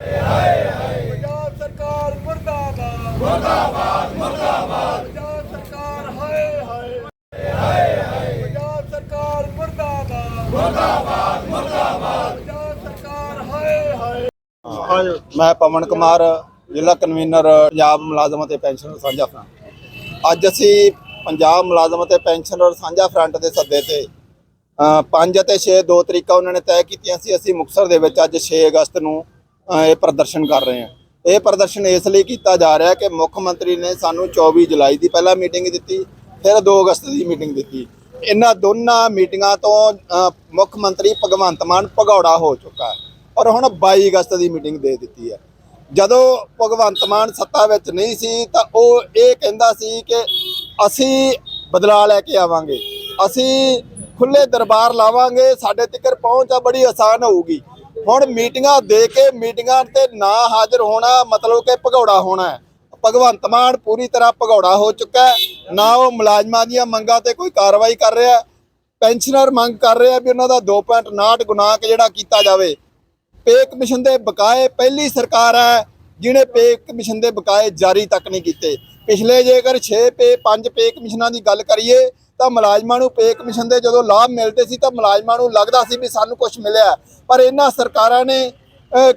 ਪੰਜਾਬ ਸਰਕਾਰ ਮੁਰਦਾਬਾਦ। ਮੁਰਦਾਬਾਦ ਮੁਰਦਾਬਾਦ ਪੰਜਾਬ ਸਰਕਾਰ ਹਾਏ ਹਾਏ। ਹਾਏ ਹਾਏ ਪੰਜਾਬ ਸਰਕਾਰ ਮੁਰਦਾਬਾਦ। ਮੁਰਦਾਬਾਦ ਮੁਰਦਾਬਾਦ ਪੰਜਾਬ ਸਰਕਾਰ ਹਾਏ ਹਾਏ। ਮੈਂ ਪਵਨ ਕੁਮਾਰ, ਜ਼ਿਲ੍ਹਾ ਕਨਵੀਨਰ, ਪੰਜਾਬ ਮੁਲਾਜ਼ਮ ਅਤੇ ਪੈਨਸ਼ਨਰ ਸਾਂਝਾ ਫਰੰਟ। ਅੱਜ ਅਸੀਂ ਪੰਜਾਬ ਮੁਲਾਜ਼ਮ ਅਤੇ ਪੈਨਸ਼ਨਰ ਸਾਂਝਾ ਫਰੰਟ ਦੇ ਸੱਦੇ ਤੇ 5 ਅਤੇ 6 ਦੋ ਤਰੀਕਾ ਉਹਨਾਂ ਨੇ ਤੈਅ ਕੀਤੀਆਂ ਸੀ। ਅਸੀਂ ਮੁਕਤਸਰ ਦੇ ਵਿੱਚ ਅੱਜ 6 ਅਗਸਤ ਨੂੰ ਇਹ ਪ੍ਰਦਰਸ਼ਨ ਕਰ ਰਹੇ ਹਾਂ। ਇਹ ਪ੍ਰਦਰਸ਼ਨ ਇਸ ਲਈ ਕੀਤਾ ਜਾ ਰਿਹਾ ਕਿ ਮੁੱਖ ਮੰਤਰੀ ਨੇ ਸਾਨੂੰ 24 ਜੁਲਾਈ ਦੀ ਪਹਿਲਾਂ ਮੀਟਿੰਗ ਦਿੱਤੀ, ਫਿਰ 2 ਅਗਸਤ ਦੀ ਮੀਟਿੰਗ ਦਿੱਤੀ। ਇਹਨਾਂ ਦੋਨਾਂ ਮੀਟਿੰਗਾਂ ਤੋਂ ਮੁੱਖ ਮੰਤਰੀ ਭਗਵੰਤ ਮਾਨ ਭਗੌੜਾ ਹੋ ਚੁੱਕਾ ਔਰ ਹੁਣ 22 ਅਗਸਤ ਦੀ ਮੀਟਿੰਗ ਦੇ ਦਿੱਤੀ ਹੈ। ਜਦੋਂ ਭਗਵੰਤ ਮਾਨ ਸੱਤਾ ਵਿੱਚ ਨਹੀਂ ਸੀ, ਤਾਂ ਉਹ ਇਹ ਕਹਿੰਦਾ ਸੀ ਕਿ ਅਸੀਂ ਬਦਲਾਅ ਲੈ ਕੇ ਆਵਾਂਗੇ। ਅਸੀਂ ਖੁੱਲੇ ਦਰਬਾਰ ਲਾਵਾਂਗੇ, ਸਾਡੇ ਤੱਕ ਪਹੁੰਚ ਆ, ਬੜੀ ਆਸਾਨ ਹੋਊਗੀ। ਹੁਣ ਮੀਟਿੰਗਾਂ ਦੇ ਕੇ ਮੀਟਿੰਗਾਂ ਤੇ ਨਾ ਹਾਜ਼ਰ ਹੋਣਾ ਮਤਲਬ ਕਿ ਭਗੌੜਾ ਹੋਣਾ ਹੈ। ਭਗਵੰਤ ਮਾਨ ਪੂਰੀ ਤਰ੍ਹਾਂ ਭਗੌੜਾ ਹੋ ਚੁੱਕਾ ਹੈ। ਨਾ ਉਹ ਮੁਲਾਜ਼ਮਾਂ ਦੀਆਂ ਮੰਗਾਂ ਤੇ ਕੋਈ ਕਾਰਵਾਈ ਕਰ ਰਿਹਾ ਪੈਨਸ਼ਨਰ ਮੰਗ ਕਰ ਰਿਹਾ ਵੀ ਉਹਨਾਂ ਦਾ 2.59 ਗੁਣਾ ਜਿਹੜਾ ਕੀਤਾ ਜਾਵੇ। ਪੇ ਕਮਿਸ਼ਨ ਦੇ ਬਕਾਏ ਪਹਿਲੀ ਸਰਕਾਰ ਹੈ ਜਿਹਨੇ ਪੇ ਕਮਿਸ਼ਨ ਦੇ ਬਕਾਏ ਜਾਰੀ ਤੱਕ ਨਹੀਂ ਕੀਤੇ। ਪਿਛਲੇ ਜੇਕਰ 6 ਪੇ 5 ਪੇ ਕਮਿਸ਼ਨਾਂ ਦੀ ਗੱਲ ਕਰੀਏ ਤਾਂ ਮੁਲਾਜ਼ਮਾਂ ਨੂੰ ਪੇ ਕਮਿਸ਼ਨ ਦੇ ਜਦੋਂ ਲਾਭ ਮਿਲਦੇ ਸੀ ਤਾਂ ਮੁਲਾਜ਼ਮਾਂ ਨੂੰ ਲੱਗਦਾ ਸੀ ਵੀ ਸਾਨੂੰ ਕੁਝ ਮਿਲਿਆ। ਪਰ ਇਹਨਾਂ ਸਰਕਾਰਾਂ ਨੇ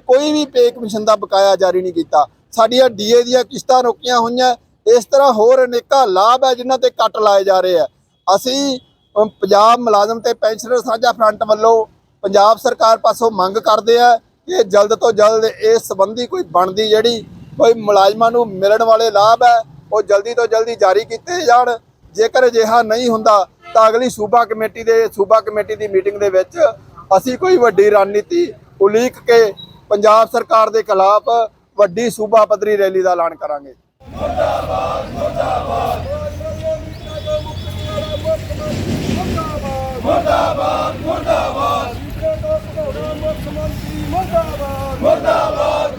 ਕੋਈ ਵੀ ਪੇ ਕਮਿਸ਼ਨ ਦਾ ਬਕਾਇਆ ਜਾਰੀ ਨਹੀਂ ਕੀਤਾ। ਸਾਡੀਆਂ ਡੀਏ ਦੀਆਂ ਕਿਸ਼ਤਾਂ ਰੋਕੀਆਂ ਹੋਈਆਂ। ਇਸ ਤਰ੍ਹਾਂ ਹੋਰ ਅਨੇਕਾਂ ਲਾਭ ਹੈ ਜਿਨ੍ਹਾਂ ਤੇ ਕੱਟ ਲਾਏ ਜਾ ਰਹੇ ਆ। ਅਸੀਂ ਪੰਜਾਬ ਮੁਲਾਜ਼ਮ ਤੇ ਪੈਨਸ਼ਨਰ ਸਾਂਝਾ ਫਰੰਟ ਵੱਲੋਂ ਪੰਜਾਬ ਸਰਕਾਰ ਪਾਸੋਂ ਮੰਗ ਕਰਦੇ ਆ ਕਿ ਜਲਦ ਤੋਂ ਜਲਦ ਇਸ ਸੰਬੰਧੀ ਕੋਈ ਬਣਦੀ ਜਿਹੜੀ ਕੋਈ ਮੁਲਾਜ਼ਮਾਂ ਨੂੰ ਮਿਲਣ ਵਾਲੇ ਲਾਭ ਹੈ, ਉਹ ਜਲਦੀ ਤੋਂ ਜਲਦੀ ਜਾਰੀ ਕੀਤੇ ਜਾਣ। ਜੇਕਰ ਅਜਿਹਾ ਨਹੀਂ ਹੁੰਦਾ ਤਾਂ ਅਗਲੀ ਸੂਬਾ ਕਮੇਟੀ ਦੇ ਸੂਬਾ ਕਮੇਟੀ ਦੀ ਮੀਟਿੰਗ ਦੇ ਵਿੱਚ ਅਸੀਂ ਕੋਈ ਵੱਡੀ ਰਣਨੀਤੀ ਉਲੀਕ ਕੇ ਪੰਜਾਬ ਸਰਕਾਰ ਦੇ ਖਿਲਾਫ ਵੱਡੀ ਸੂਬਾ ਪੱਧਰੀ ਰੈਲੀ ਦਾ ਐਲਾਨ ਕਰਾਂਗੇ। ਮੁਰਦਾਬਾਦ ਮੁਰਦਾਬਾਦ ਮੁਰਦਾਬਾਦ। ਮੁਰਦਾਬਾਦ ਮੁਰਦਾਬਾਦ